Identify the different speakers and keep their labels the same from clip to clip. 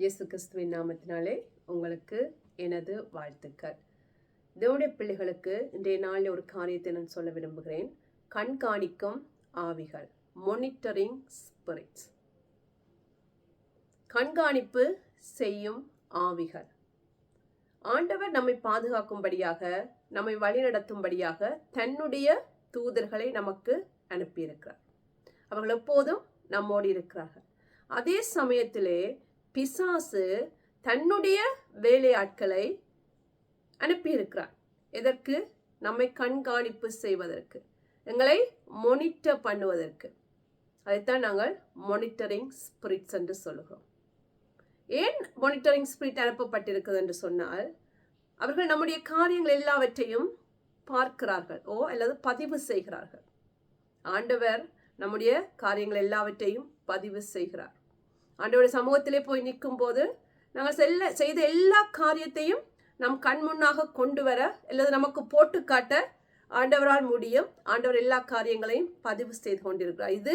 Speaker 1: இயேசு கிறிஸ்துவின் நாமத்தினாலே உங்களுக்கு எனது வாழ்த்துக்கள். தேவடைய பிள்ளைகளுக்கு இன்றைய நாளில் ஒரு காரியத்தை நான் சொல்ல விரும்புகிறேன். கண்காணிக்கும் ஆவிகள் மானிட்டரிங் ஸ்பிரிட்ஸ் கண்காணிப்பு செய்யும் ஆவிகள். ஆண்டவர் நம்மை பாதுகாக்கும்படியாக நம்மை வழிநடத்தும்படியாக தன்னுடைய தூதர்களை நமக்கு அனுப்பியிருக்கிறார். அவர்கள் எப்போதும் நம்மோடு இருக்கிறார்கள். அதே சமயத்திலே பிசாசு தன்னுடைய வேலையாட்களை அனுப்பியிருக்கிறார். எதற்கு? நம்மை கண்காணிப்பு செய்வதற்கு. எங்களை மொனிட்டர் பண்ணுவதற்கு. அதைத்தான் நாங்கள் மானிட்டரிங் ஸ்பிரிட்ஸ் என்று சொல்கிறோம் ஏன் மானிட்டரிங் ஸ்பிரிட் அனுப்பப்பட்டிருக்குது என்று சொன்னால் அவர்கள் நம்முடைய காரியங்கள் எல்லாவற்றையும் பார்க்கிறார்கள். ஓ அல்லது பதிவு செய்கிறார்கள். ஆண்டவர் நம்முடைய காரியங்கள் எல்லாவற்றையும் பதிவு செய்கிறார். ஆண்டவருடைய சமூகத்திலே போய் நிற்கும் போது நாங்கள் செல்ல செய்த எல்லா காரியத்தையும் நம் கண் முன்னாக கொண்டு வர அல்லது நமக்கு போட்டு காட்ட ஆண்டவரால் முடியும். ஆண்டவர் எல்லா காரியங்களையும் பதிவு செய்து கொண்டிருக்கிறார். இது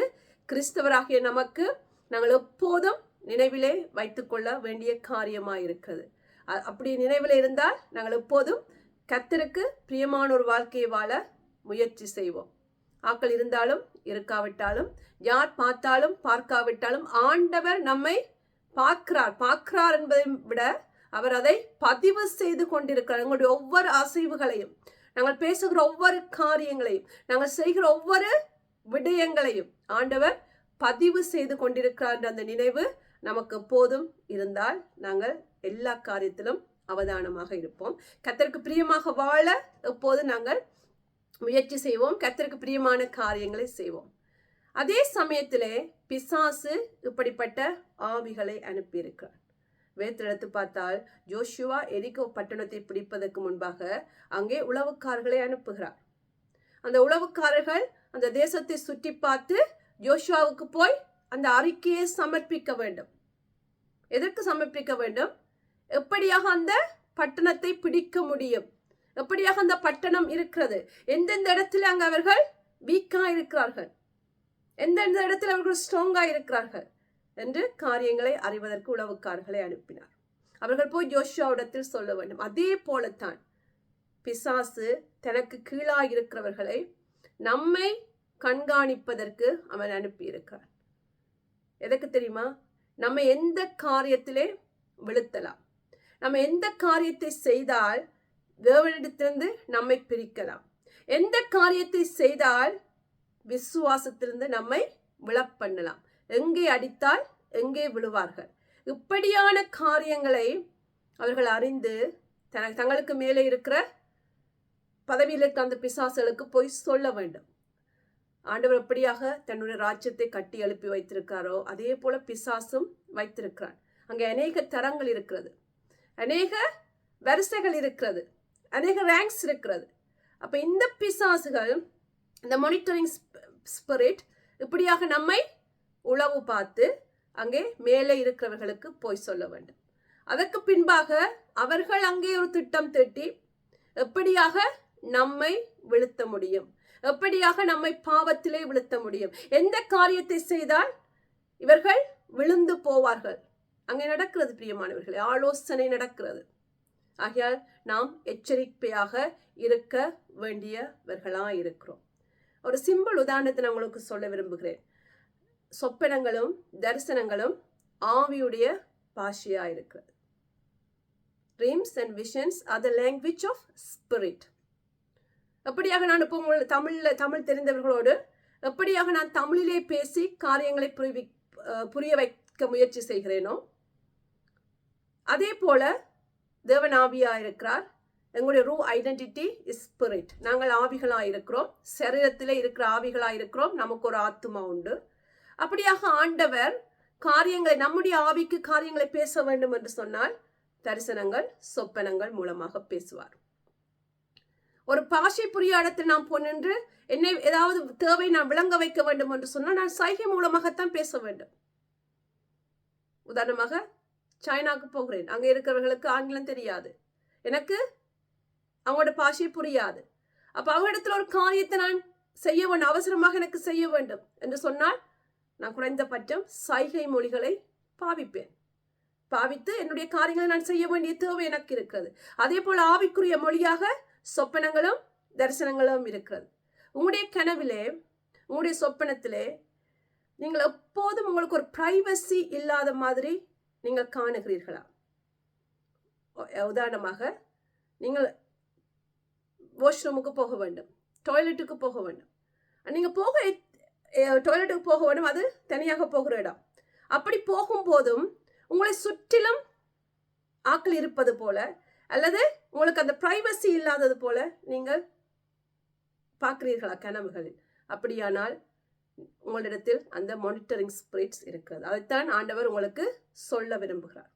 Speaker 1: கிறிஸ்தவராகிய நமக்கு நாங்கள் எப்போதும் நினைவிலே வைத்துக்கொள்ள வேண்டிய காரியமாக இருக்கிறது அப்படி நினைவில் இருந்தால் நாங்கள் எப்போதும் கத்தருக்கு பிரியமான ஒரு வாழ்க்கையை வாழ முயற்சி செய்வோம். ஆக்கள் இருந்தாலும் இருக்காவிட்டாலும் யார் பார்த்தாலும் பார்க்காவிட்டாலும் ஆண்டவர் நம்மை பார்க்கிறார். பார்க்கிறார் என்பதை விட அவர் அதை பதிவு செய்து கொண்டிருக்கிறார். எங்களுடைய ஒவ்வொரு அசைவுகளையும் நாங்கள் பேசுகிற ஒவ்வொரு காரியங்களையும் நாங்கள் செய்கிற ஒவ்வொரு விடயங்களையும் ஆண்டவர் பதிவு செய்து கொண்டிருக்கிறார் என்ற அந்த நினைவு நமக்கு எப்போதும் இருந்தால் நாங்கள் எல்லா காரியத்திலும் அவதானமாக இருப்போம். கத்தருக்கு பிரியமாக வாழ இப்போது நாங்கள் முயற்சி செய்வோம் கத்தருக்கு பிரியமான காரியங்களை செய்வோம். அதே சமயத்தில் பிசாசு இப்படிப்பட்ட ஆவிகளை அனுப்பியிருக்கிறார். வேத்தெடுத்து பார்த்தால் ஜோஷுவா எரிக்கோ பட்டணத்தை பிடிப்பதற்கு முன்பாக அங்கே உளவுக்காரர்களை அனுப்புகிறார். அந்த உளவுக்காரர்கள் அந்த தேசத்தை சுற்றி பார்த்து ஜோஷுவாவுக்கு போய் அந்த அறிக்கையை சமர்ப்பிக்க வேண்டும். எதற்கு சமர்ப்பிக்க வேண்டும்? எப்படியாக அந்த பட்டணத்தை பிடிக்க முடியும்? எப்படியாக அந்த பட்டணம் இருக்கிறது? எந்தெந்த இடத்துல அங்கே அவர்கள் வீக்காக இருக்கிறார்கள்? எந்தெந்த இடத்துல அவர்கள் ஸ்ட்ராங்காக இருக்கிறார்கள்? என்று காரியங்களை அறிவதற்கு உளவுக்காரர்களை அனுப்பினார். அவர்கள் போய் ஜோஷாவிடத்தில் சொல்ல வேண்டும். அதே போலத்தான் பிசாசு தனக்கு கீழாக இருக்கிறவர்களை நம்மை கண்காணிப்பதற்கு அவன் அனுப்பியிருக்கிறான். எதற்கு தெரியுமா? நம்ம எந்த காரியத்திலே விழுத்தலாம் நம்ம எந்த காரியத்தை செய்தால் தேவனிடத்திலிருந்து நம்மை பிரிக்கலாம். எந்த காரியத்தை செய்தால் விசுவாசத்திலிருந்து நம்மை விழப்பண்ணலாம் எங்கே அடித்தால் எங்கே விழுவார்கள்? இப்படியான காரியங்களை அவர்கள் அறிந்து தன தங்களுக்கு மேலே இருக்கிற பதவியில் இருக்கிற அந்த பிசாசுகளுக்கு போய் சொல்ல வேண்டும். ஆண்டவர் எப்படியாக தன்னுடைய ராஜ்யத்தை கட்டி எழுப்பி வைத்திருக்காரோ அதே போல பிசாசும் வைத்திருக்கிறான் அங்கே அநேக தரங்கள் இருக்கிறது. அநேக வரிசைகள் இருக்கிறது. அநேக ரேங்க்ஸ் இருக்கிறது. அப்போ இந்த பிசாசுகள் இந்த மானிட்டரிங் ஸ்பிரிட் இப்படியாக நம்மை உளவு பார்த்து அங்கே மேலே இருக்கிறவர்களுக்கு போய் சொல்ல வேண்டும். அதற்கு பின்பாக அவர்கள் அங்கே ஒரு திட்டம் தீட்டி எப்படியாக நம்மை விழுத்த முடியும்? எப்படியாக நம்மை பாவத்திலே விழுத்த முடியும்? எந்த காரியத்தை செய்தால் இவர்கள் விழுந்து போவார்கள்? அங்கே நடக்கிறது பிரியமானவர்களே ஆலோசனை நடக்கிறது. ஆகையால் நாம் எச்சரிக்கையாக இருக்க வேண்டியவர்களாக இருக்கிறோம் ஒரு சிம்பிள் உதாரணத்தை நான் உங்களுக்கு சொல்ல விரும்புகிறேன். சொப்பனங்களும் தரிசனங்களும் ஆவியுடைய பாஷையாக இருக்கிறது dreams and visions are the language of spirit எப்படியாக நான் இப்போ உங்கள் தமிழில் தமிழ் தெரிந்தவர்களோடு எப்படியாக நான் தமிழிலே பேசி காரியங்களை புரிவி புரிய வைக்க முயற்சி செய்கிறேனோ அதே போல தேவன் ஆவியாக இருக்கிறார் எங்களுடைய ரூ ஐடென்டிட்டி இஸ் ஸ்பிரிட். நாங்கள் ஆவிகளாக இருக்கிறோம் சரீரத்தில் இருக்கிற ஆவிகளாக இருக்கிறோம் நமக்கு ஒரு ஆத்மா உண்டு. அப்படியாக ஆண்டவர் காரியங்களை நம்முடைய ஆவிக்கு காரியங்களை பேச வேண்டும் என்று சொன்னால் தரிசனங்கள் சொப்பனங்கள் மூலமாக பேசுவார். ஒரு பாஷை புரியாடத்தில் நான் நாம் பொன்னின்று என்னை ஏதாவது தேவை நான் விளங்க வைக்க வேண்டும் என்று சொன்னால் நான் சைகை மூலமாகத்தான் பேச வேண்டும். உதாரணமாக சைனாக்கு போகிறேன். அங்கே இருக்கிறவர்களுக்கு ஆங்கிலம் தெரியாது. எனக்கு அவங்களோட பாஷை புரியாது. அப்போ அவங்களிடத்தில் ஒரு காரியத்தை நான் செய்ய வேண்டும் அவசரமாக எனக்கு செய்ய வேண்டும் என்று சொன்னால் நான் குறைந்தபட்சம் சைகை மொழிகளை பாவிப்பேன். பாவித்து என்னுடைய காரியங்களை நான் செய்ய வேண்டிய தேவை எனக்கு இருக்கிறது. அதே போல் ஆவிக்குரிய மொழியாக சொப்பனங்களும் தரிசனங்களும் இருக்கிறது. உங்களுடைய கனவிலே உங்களுடைய சொப்பனத்திலே நீங்கள் எப்போதும் உங்களுக்கு ஒரு ப்ரைவசி இல்லாத மாதிரி நீங்கள் காணுகிறீர்களா? உதாரணமாக நீங்கள் வாஷ்ரூமுக்கு போக வேண்டும் டாய்லெட்டுக்கு போக வேண்டும். நீங்கள் போக டாய்லெட்டுக்கு போக வேண்டும் அது தனியாக போகிற இடம். அப்படி போகும்போதும் உங்களை சுற்றிலும் ஆக்கள் இருப்பது போல அல்லது உங்களுக்கு அந்த ப்ரைவசி இல்லாதது போல நீங்கள் பார்க்கிறீர்களா கனவுகளில்? அப்படியானால் உங்களிடத்தில் அந்த மானிட்டரிங் ஸ்பிரிட்ஸ் இருக்கிறது. அதைத்தான் ஆண்டவர் உங்களுக்கு சொல்ல விரும்புகிறார்.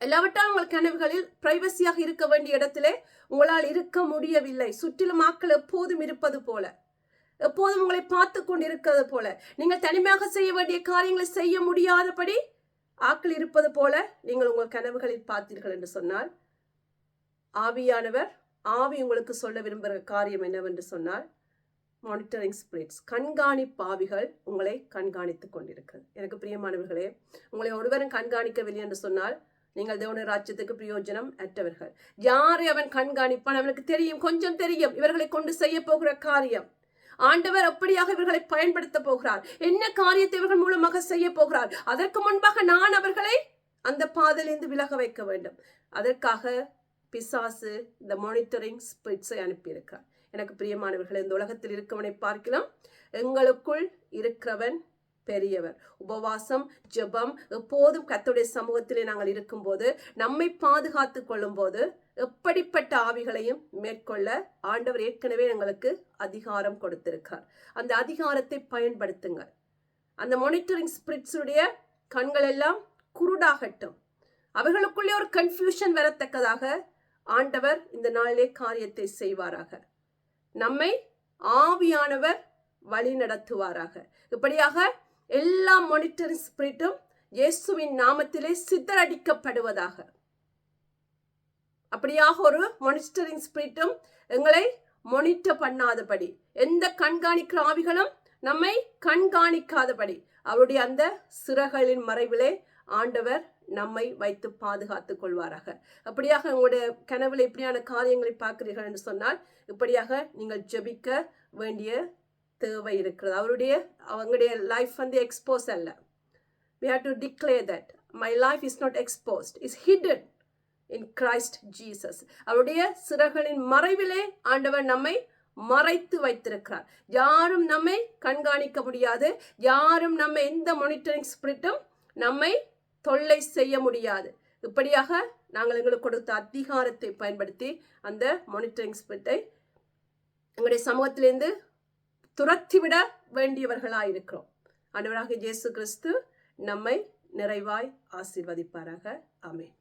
Speaker 1: எல்லாவற்றால் உங்கள் கனவுகளில் பிரைவசியாக இருக்க வேண்டிய இடத்திலே உங்களால் இருக்க முடியவில்லை. சுற்றிலும் ஆக்கள் எப்போதும் இருப்பது போல. எப்போதும் உங்களை பார்த்து கொண்டிருக்கிறது போல. நீங்கள் தனிமையாக செய்ய வேண்டிய காரியங்களை செய்ய முடியாதபடி ஆட்கள் இருப்பது போல நீங்கள் உங்கள் கனவுகளில் பார்த்தீர்கள் என்று சொன்னால் ஆவியானவர் ஆவி உங்களுக்கு சொல்ல விரும்புகிற காரியம் என்னவென்று சொன்னால் மானிட்டரிங் ஸ்பிரிட்ஸ் கண்காணிப்பாவிகள் உங்களை கண்காணித்துக் கொண்டிருக்கிறது எனக்கு பிரியமானவர்களே உங்களை ஒருவரும் கண்காணிக்கவில்லை என்று சொன்னால் நீங்கள் தேவனுடைய ராஜ்யத்துக்கு பிரயோஜனம் அற்றவர்கள். யாரை அவன் கண்காணிப்பான்? அவனுக்கு தெரியும் கொஞ்சம் தெரியும். இவர்களை கொண்டு செய்ய போகிற காரியம். ஆண்டவர் அப்படியாக இவர்களை பயன்படுத்த போகிறார். என்ன காரியத்தை இவர்கள் மூலமாக செய்ய போகிறார்? அதற்கு முன்பாக நான் அவர்களை அந்த பாதையிலிருந்து விலக வைக்க வேண்டும். அதற்காக பிசாசு இந்த மானிட்டரிங் ஸ்பிரிட்ஸை அனுப்பியிருக்கிறார். எனக்கு பிரியமானவர்கள் இந்த உலகத்தில் இருக்கவனை பார்க்கலாம். எங்களுக்குள் இருக்கிறவன் பெரியவர். உபவாசம் ஜெபம் எப்போதும் கத்துடைய சமூகத்திலே நாங்கள் இருக்கும்போது நம்மை பாதுகாத்து கொள்ளும்போது எப்படிப்பட்ட ஆவிகளையும் மேற்கொள்ள ஆண்டவர் ஏற்கனவே எங்களுக்கு அதிகாரம் கொடுத்திருக்கார். அந்த அதிகாரத்தை பயன்படுத்துங்கள். அந்த மானிட்டரிங் ஸ்பிரிட்ஸுடைய கண்கள் எல்லாம் குருடாகட்டும். அவர்களுக்குள்ளே ஒரு கன்ஃபியூஷன் வரத்தக்கதாக ஆண்டவர் இந்த நாளிலே காரியத்தை செய்வாராக. நம்மை ஆவியானவர் வழி நடத்துவாராக இப்படியாக எல்லா மானிட்டரிங் ஸ்பிரிட்டும் இயேசுவின் நாமத்திலே சித்தரடிக்கப்படுவதாக. அப்படியாக ஒரு மானிட்டரிங் ஸ்பிரிட்டும் எங்களை மொனிட்டர் பண்ணாதபடி எந்த கண்காணிக்கிற ஆவிகளும் நம்மை கண்காணிக்காதபடி அவருடைய அந்த சிறகளின் மறைவிலே ஆண்டவர் நம்மை வைத்து பாதுகாத்துக் கொள்வாராக. அப்படியாக உங்களுடைய கனவுல இப்படியான காரியங்களை பார்க்கிறீர்கள் என்று சொன்னால் இப்படியாக நீங்கள் ஜெபிக்க வேண்டிய தேவை இருக்கிறது. அவருடைய அவங்களுடைய லைஃப் வந்து எக்ஸ்போஸ் அல்ல. We have to declare that my life is not exposed is hidden in Christ Jesus அவருடைய சிறகளின் மறைவிலே ஆண்டவர் நம்மை மறைத்து வைத்திருக்கிறார். யாரும் நம்மை கண்காணிக்க முடியாது. யாரும் நம்ம எந்த மானிட்டரிங் ஸ்பிரிட்டும் நம்மை தொல்லை செய்ய முடியாது. இப்படியாக நாங்கள் எங்களுக்கு கொடுத்த அதிகாரத்தை பயன்படுத்தி அந்த மானிட்டரிங் ஸ்பிரிட்டை எங்களுடைய சமூகத்திலேருந்து துரத்திவிட வேண்டியவர்களாக இருக்கிறோம். ஆண்டவராக இயேசு கிறிஸ்து நம்மை நிறைவாய் ஆசிர்வதிப்பாராக. அமேன்